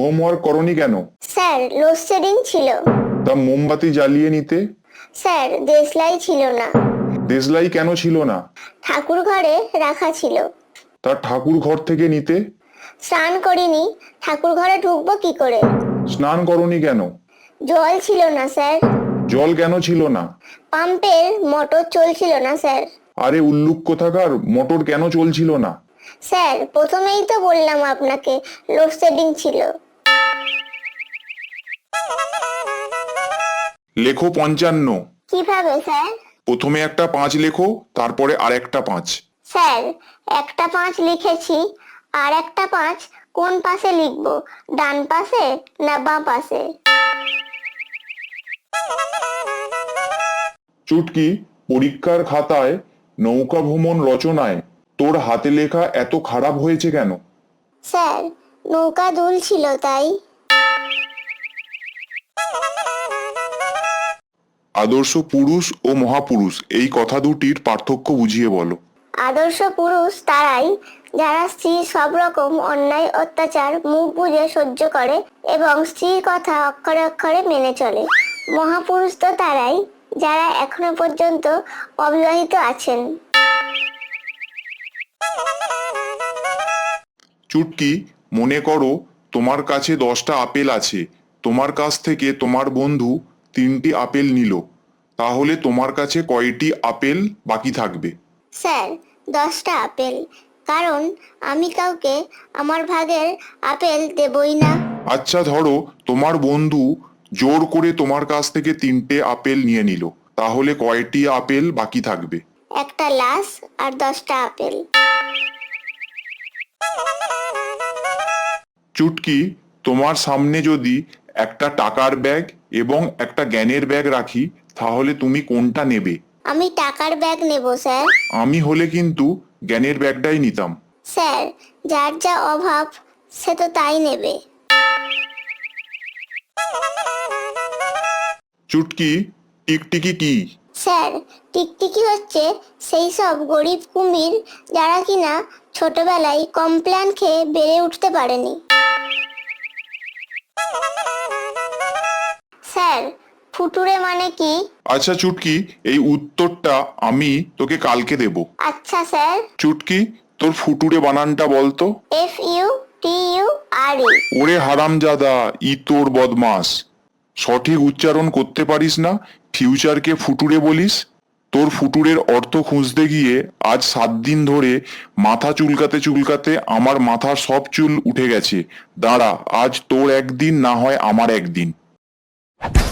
Homework করনি কেন? Sir load shedding ছিল। তা মোমবাতি জ্বালিয়ে নিতে? স্যার দেশলাই ছিল না। দেশলাই কেন ছিল না? ঠাকুর ঘরে রাখা ছিল। তা ঠাকুর ঘর থেকে নিতে? স্নান করিনি ঠাকুর ঘরে ঢুকবো কি করে? স্নান করনি কেন? জল ছিল না স্যার। জল কেন ছিল না? পাম্পের মোটর চলছিল না স্যার। আরে উল্লুক কোথাকার মোটর কেন চলছিল না? স্যার প্রথমেই তো বললাম আপনাকে লোডশেডিং ছিল। লেখো পঞ্চান্ন। কীভাবে স্যার? প্রথমে একটা পাঁচ লেখো তারপরে আর একটা পাঁচ। স্যার একটা পাঁচ লিখেছি আর একটা পাঁচ কোন পাশে লিখব? ডান পাশে না বাঁ পাশে? চুটকি পরীক্ষার খাতায় নৌকা ভ্রমণ রচনায় তোর হাতে লেখা এত খারাপ হয়েছে কেন? স্যার নৌকা দুল ছিল তাই। আদর্শ পুরুষ ও মহাপুরুষ এই কথা দুটির পার্থক্য বুঝিয়ে বলো। আদর্শ পুরুষ তারাই যারা স্ত্রীর সব রকম অন্যায় অত্যাচার মুখ বুঝে সহ্য করে এবং স্ত্রীর কথা অক্ষরে অক্ষরে মেনে চলে। মহাপুরুষ তো তারাই যারা এখনও পর্যন্ত অবিবাহিত আছেন। চুটকি মনে করো তোমার কাছে দশটা আপেল আছে। তোমার কাছ থেকে তোমার বন্ধু তিনটি আপেল নিল তাহলে তোমার কাছে কয়টি আপেল বাকি থাকবে? স্যার দশটা আপেল কারণ আমি কাউকে আমার ভাগের আপেল দেবই না। আচ্ছা ধরো তোমার বন্ধু জোর করে তোমার কাছ থেকে তিনটে আপেল নিয়ে নিল তাহলে কয়টি আপেল বাকি থাকবে? একটা লাশ আর দশটা আপেল। চুটকি তোমার সামনে যদি একটা টাকার ব্যাগ এবং একটা জ্ঞানের ব্যাগ রাখি তাহলে তুমি কোনটা নেবে? আমি টাকার ব্যাগ নেব স্যার। আমি হলে কিন্তু জ্ঞানের ব্যাগটাই নিতাম। স্যার যার যা অভাব সে তো তাই নেবে। চুটকি টিকটিকি কি? স্যার টিকটিকি হচ্ছে সেই সব গরিব কুমির যারা কিনা ছোটবেলায় কমপ্ল্যান খেয়ে বেড়ে উঠতে পারেনি। স্যার ফুটুরে মানে কি? আচ্ছা চুটকি এই উত্তরটা আমি তোকে কালকে দেব। আচ্ছা স্যার। চুটকি তোর ফুটুরে বানানটা বলতো F U T U R E ওরে হারামজাদা ই তোর বদমাস। সঠিক উচ্চারণ করতে পারিস না ফিউচারকে ফুটুরে বলিস। তোর ফুটুরের অর্থ খুঁজতে গিয়ে আজ সাত দিন ধরে মাথা চুলকাতে চুলকাতে আমার মাথার সব চুল উঠে গেছে। দাঁড়া আজ তোর একদিন না হয় আমার একদিন। you